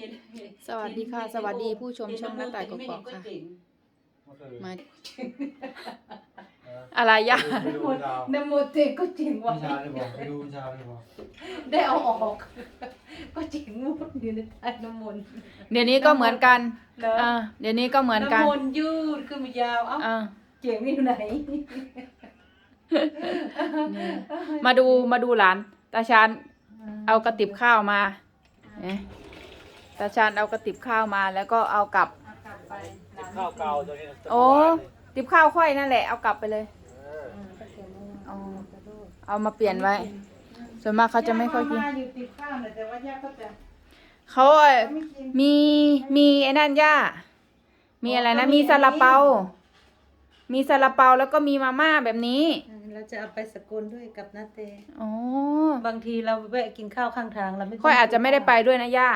เห็นสวัสดีค่ะ สวัสดีผู้ชมช่องหน้าต่ายกอกๆค่ะ มาอะไรย่าไปดูเช้าน้ำโมเตก็เจ๋งว่ะเช้าเลยบอกไปดูเช้าเลยบอกได้เอาออก ก็เจ๋งหมดอยู่ในใต้น้ำมนต์เดี๋ยวนี้ก็เหมือนกันแล้วอ่าเดี๋ยวนี้ก็เหมือนกันน้ำมนต์ยืดขึ้นมายาว เอ้าอ่า เจ๋งอยู่ไหนนี่มาดูมาดูหลาน ตาชานเอากระติบข้าวมาเอ๊ะ ตาชานเอากระติบข้าวมาแล้วก็เอากลับเอากลับไปหลานข้าวเก่าตัวนี้โอ้ติบข้าวค่อยนั่นแหละเอากลับไปเลยเอออืมก็เจ๋งมากเอาเอามาเปลี่ยนไว้ ส่วนมากเขาจะไม่ค่อยกินย่ามาอยู่ติดข้าวน่ะแต่ว่าย่าก็จะเขาเอ่ยไม่กินมีมีไอ้นั่นย่า มีอะไรนะ มีซาลาเปา มีซาลาเปาแล้วก็มีมาม่าแบบนี้อืมเราจะเอาไปสกุลด้วยกับนาเต อ๋อบางทีเราแวะกินข้าวข้างทางเราไม่ต้งค่อยอาจจะไม่ได้ไปด้วยนะย่า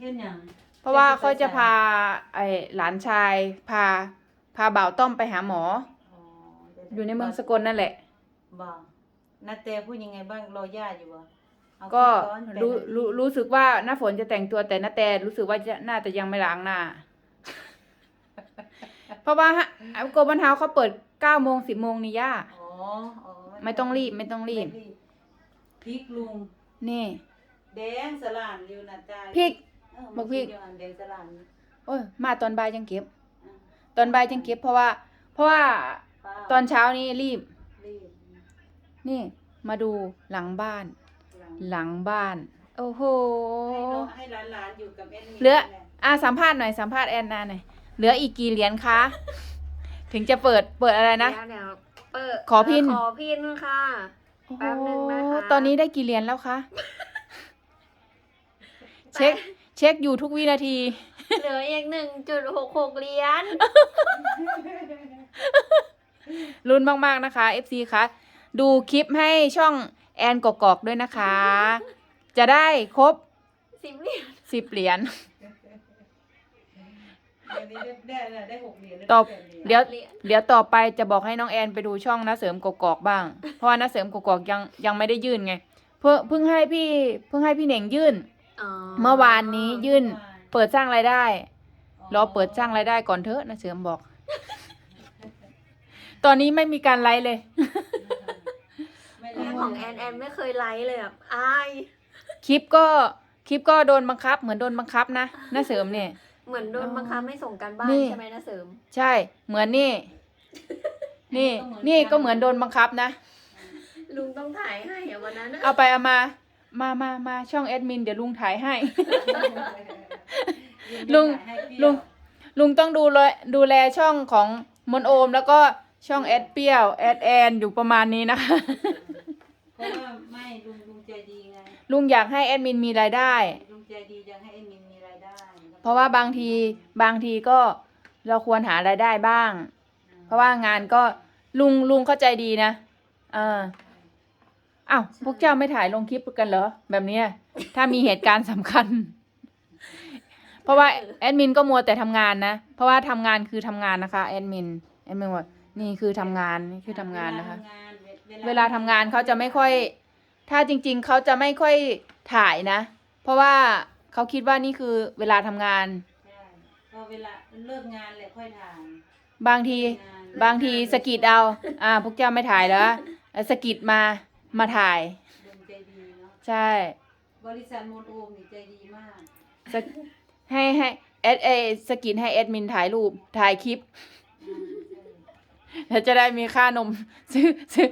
เฮ็ดหยังเพราะว่าค่อยจะพาไอ้หลานชายพาพาบ่าวต้อมไปหาหมอ อ๋อดี๋วอยู่ในเมืองสกลนั่นแหละบอกนาเตพูดยังไงบ้างรอย่าอยู่บ่เอาก็ขึ้นอนไปรู้เลยรู้รู้สึกว่าหน้าฝนจะแต่งตัวแต่น้าแต่รู้สึกว่าจะน่าจะยังไม่ล้างหน้า เพราะว่าฮะโกบันเฮาเขาเปิดเก้าโมงสิบโมงนี่ย่าอ๋ออ๋อไม่ต้องรีบไม่ต้องรีบ ไม่พริกลุง นี่ แดงสลานอยู่นะจ้าพริกเออ บักพริกมันสิอยู่อันแดงสลานโอ้ยมาตอนบ่ายจังเก็บ อะตอนบ่ายจังเก็บเพราะว่า เพราะว่าป้าตอนเช้านี้รีบ รีบนี่ มาดูหลังบ้าน หลังหลังบ้าน โอ้โห ให้น้องให้หลานๆอยู่กับแอดมินเหลือนี่แหละอะสัมภาษณ์หน่อยสัมภาษณ์แอนนาหน่อยเหลืออีกกี่เหรียญคะถึงจะเปิดเปิดอะไรนะ เดี๋ยวเดี๋ยวเปิดขอพินขอพินค่ะแป๊บนึงนะคะโอ้โหตอนนี้ได้กี่เหรียญแล้วคะ เช็ค เช็คอยู่ทุกวินาที เหลืออีกหนึ่งจุดหกหกเหรียญลุ้นมาก ๆ นะคะ FC คะดูคลิปให้ช่องแอนกอกๆด้วยนะคะ จะได้ครบสิบเหรียญสิบเหรียญเดี๋ยวนี้ได้ได้ได้หกเหรียญแล้วตอบได้แปหรีญเดี๋ยวเหรียญเดี๋ยวต่อไปจะบอกให้น้องแอนไปดูช่องน้าเสริมกอกๆบ้าง เพราะว่าน้าเสริมกอกๆยังยังไม่ได้ยื่นไง เพิ่งเพิ่งให้พี่เพิ่งให้พี่เหน่งยื่นอ๋อ เมื่อวานนี้ยื่น เปิดสร้างรายได้ รอเปิดสร้างรายได้ก่อนเถอะน้าเสริมบอก ตอนนี้ไม่มีการไลฟ์เลย ไม่เรื่องไของแอนแอนไม่เคยไลฟ์เลยแบบอายคลิปก็คลิปก็โดนบังคับ เหมือนโดนบังคับนะน้าเสริมเนี่ย เหมือนโดนบังคับให้ส่งการบ้านนี่ ใช่ไหมนะเสริม ใช่ เหมือนนี่ นี่ นี่ก็เหมือนโดนบังคับนะ ลุงต้องถ่ายให้อะวันนั้นอะเอาไปเอามา มามามาช่องแอดมินเดี๋ยวลุงถ่ายให้ ลุงลุงลุงต้องดูแลดูแลช่องของมนโอม แล้วก็ช่องแอดเปรี้ยวแอดแอนอยู่ประมาณนี้นะคะ เพราะว่าไม่ลุงลุงใจดีไงลุงอยากให้แอดมินมีรายได้ ลุงใจดีอยากให้เอ็มินมีรายได้เพราะว่าบางทีบางทีก็เราควรหารายได้บ้าง เพราะว่างานก็ลุงลุงเข้าใจดีนะเออ อ้าวพวกเจ้าไม่ถ่ายลงคลิปกันเหรอ แบบเนี้ยถ้ามีเหตุการณ์สำคัญ เพราะว่าแอดมินก็มัวแต่ทำงานนะ เพราะว่าทำงานคือทำงานนะคะแอดมินแอดมินว่านี่คือทำงานนี่คือทำงานนะคะ เวลาทำงานเขาจะไม่ค่อย ถ้าจริง ๆ เขาจะไม่ค่อยถ่ายนะ เพราะว่าเขาคิดว่านี่คือเวลาทำงาน ใช่ก็เวลาเลิกงานแหละค่อยถ่ายบางที งานบางทีสะกิดเอา อ่า พวกเจ้าไม่ถ่ายแล้วแล้วสะกิดมา มาถ่ายลุงใจดีเนาะใช่ บริษัทโมนโอมนี่ใจดีมากสะให้ให้เอดเอสะกิดให้แอดมินถ่ายรูปถ่ายคลิป อืมใช่แล้วจะได้มีค่านม ซื้อซื้อ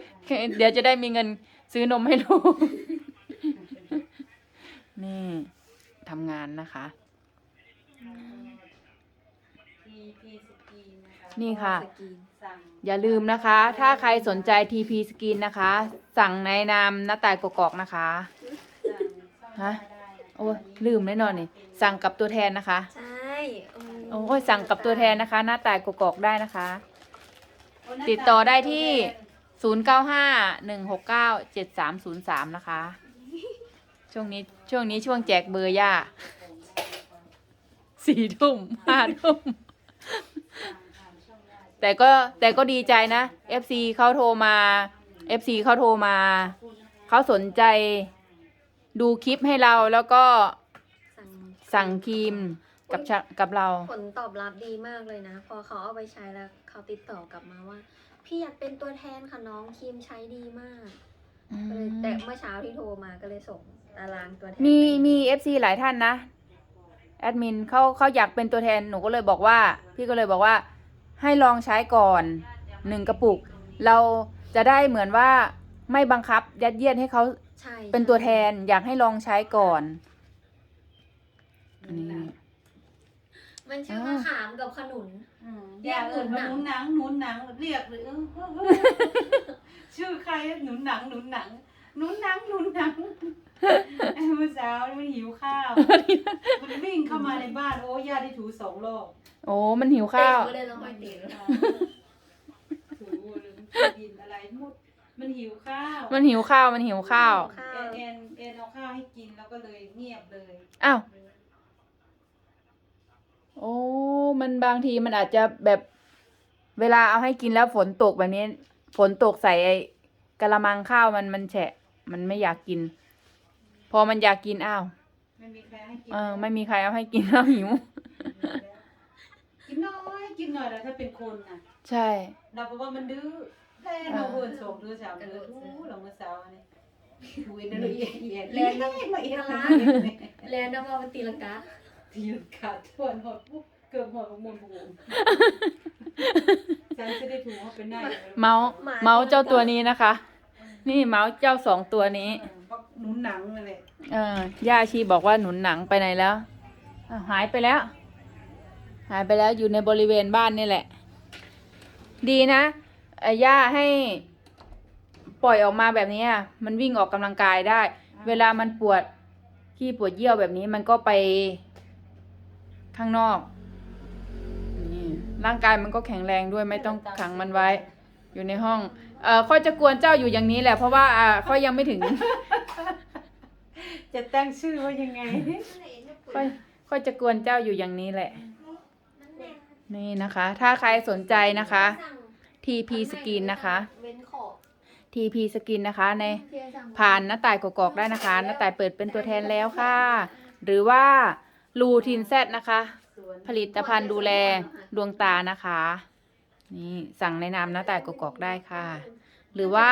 เดี๋ยวจะได้มีเงินซื้อนมให้ลูก นี่ทำงานนะคะ ทีพีสกี นะคะนี่ค่ะสกรีนสั่งอย่าลืมนะคะ ถ้าใครสนใจ TP Skin นะคะ สั่งในนามหน้าตายกอกๆนะคะสั่งเข้าฮะมาได้นะคะโอ้ยลืมแน่นอนนี่ สั่งกับตัวแทนนะคะ ใช่อืมโอ้ยสั่งกับตัวแทนนะคะ หน้าตายกอกๆได้นะคะโอ้หน้าติดต่อได้ตาที่ตัวแทน0951697303 นะคะ ช่วงนี้ช่วงนี้ช่วงแจกเบอร์ย่าสี่ทุ่มห้าทุ่ม แต่ก็แต่ก็ดีใจนะ FC เขาโทรมา FC เขาโทรมา เขาสนใจดูคลิปให้เราแล้วก็สั่งสั่งครีมกับชะกับเรา ผลตอบรับดีมากเลยนะ พอเขาเอาไปใช้แล้วเขาติดต่อกลับมาว่า พี่อยากเป็นตัวแทนค่ะน้องครีมใช้ดีมากก็เลยแต่เมื่อเช้าที่โทรมาก็เลยส่งตารางตัวแทนมีไปมีเอฟซีหลายท่านนะ แอดมินเขาเขาอยากเป็นตัวแทนหนูก็เลยบอกว่า พี่ก็เลยบอกว่า ให้ลองใช้ก่อนหนึ่งกระปุก เราจะได้เหมือนว่าไม่บังคับยัดเยียดให้เขาใช่เป็นตัวแทนอยากให้ลองใช้ก่อนอันนี้ มันชื่ออ่ามมะขามกับขนุนอืมเรียกเอื่นหนุมานหนังหนุนหนังหนุนหนังเรียกเลยเออเออเออชื่อใครหนุนหนังหนุนหนังหนุนหนังหนุนหนัง ไอ้เมื่อเช้านี่มันหิวข้าว มันวิ่งเข้ามาในบ้านโอ้ย่าได้ถูสองรอบโอ้มันหิวข้าว เตะเลยแล้วค่อยเตะเลยถูเลยดินอะไรหมดมันหิวข้าวมันหิวข้าว มันหิวข้าว แอนแอนแอนเอาข้าวให้กินแล้วก็เลยเงียบเลย อ้าว โอ้ มันบางทีมันอาจจะแบบเวลาเอาให้กินแล้วฝนตกแบบนี้ ฝนตกใส่ไอ้กะละมังข้าวมันมันแฉะ มันไม่อยากกิน พอมันอยากกินอ้าวไม่มีใครให้กินเออไม่มีใครเอาให้กินแล้วหิว กินน้อยกินหน่อยแล้วถ้าเป็นคนน่ะใช่ เราเพราะว่ามันดื้อแล่นเราเวิร์นส่งเดือสามเดือนทูเราเมื่อเช้านี่ดูเอ็นเลยเอียดเอียดเล่นได้มาเอียดละแลนด์เอามาตีลังกาทีมขาดทวนหดปุ๊บเกือบหดของมวลบุ๋มฉันจะได้ถูกเขาเป็นหน้าอยู่เมาส์เมาส์เจ้าตัวนี้นะคะ นี่เมาส์เจ้าสองตัวนี้ปัก หนุนหนังนั่นแหละเออย่าชีบอกว่าหนุนหนังไปไหนแล้วอ้าวหายไปแล้ว หายไปแล้วอยู่ในบริเวณบ้านนี่แหละ ดีนะเอ่อย่าให้ปล่อยออกมาแบบนี้อะมันวิ่งออกกำลังกายได้ เวลามันปวดขี้ปวดเยี่ยวแบบนี้มันก็ไปข้างนอกนี่ร่างกายมันก็แข็งแรงด้วยไม่ต้องขังมันไว้ อยู่ในห้องเอ่อค่อยจะกวนเจ้าอยู่อย่างนี้แหละเพราะว่าอ่าค่อยยังไม่ถึง จะตั้งชื่อว่ายังไงค่อยค่อยจะกวนเจ้าอยู่อย่างนี้แหละ นี่นะคะ ถ้าใครสนใจนะคะ TP Skin นะคะเว้นขอบ TP Skin นะคะ ในเทียสั่งผ่านหน้าต่ายกอกๆได้นะคะหน้าต่ายเปิดเป็นตัวแทนแล้วค่ะ หรือว่าลูทินแซดนะคะ ผลิตภัณฑ์ดูแลดวงตานะคะ นี่สั่งในนามหน้าต่ายกอกๆได้ค่ะ หรือว่า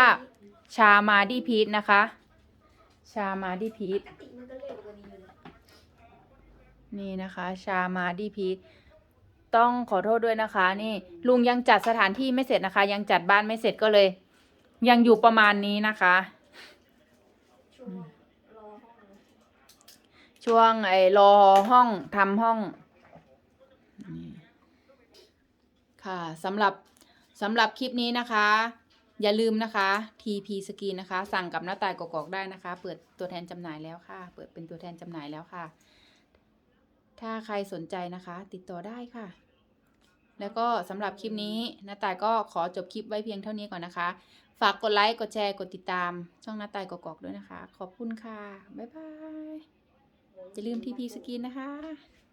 ชามาดีพีทนะคะ ชามาดีพีทนี่นะคะ ชามาดีพีทต้องขอโทษด้วยนะคะ นี่ ลุงยังจัดสถานที่ไม่เสร็จนะคะ ยังจัดบ้านไม่เสร็จก็เลย ยังอยู่ประมาณนี้นะคะ ช่วงไอ้รอห้องทำห้องค่ะสำหรับสำหรับคลิปนี้นะคะ อย่าลืมนะคะ TP Skin นะคะ สั่งกับหน้าตายกอกๆได้นะคะ เปิดตัวแทนจำหน่ายแล้วค่ะ เปิดเป็นตัวแทนจำหน่ายแล้วค่ะ ถ้าใครสนใจนะคะ ติดต่อได้ค่ะ แล้วก็สำหรับคลิปนี้หน้าตายก็ขอจบคลิปไว้เพียงเท่านี้ก่อนนะคะ ฝากกดไลค์กดแชร์กดติดตาม ช่องหน้าตายกอกๆด้วยนะคะ ขอบคุณค่ะบ๊ายบายอย่าลืมทีพีสกินนะคะ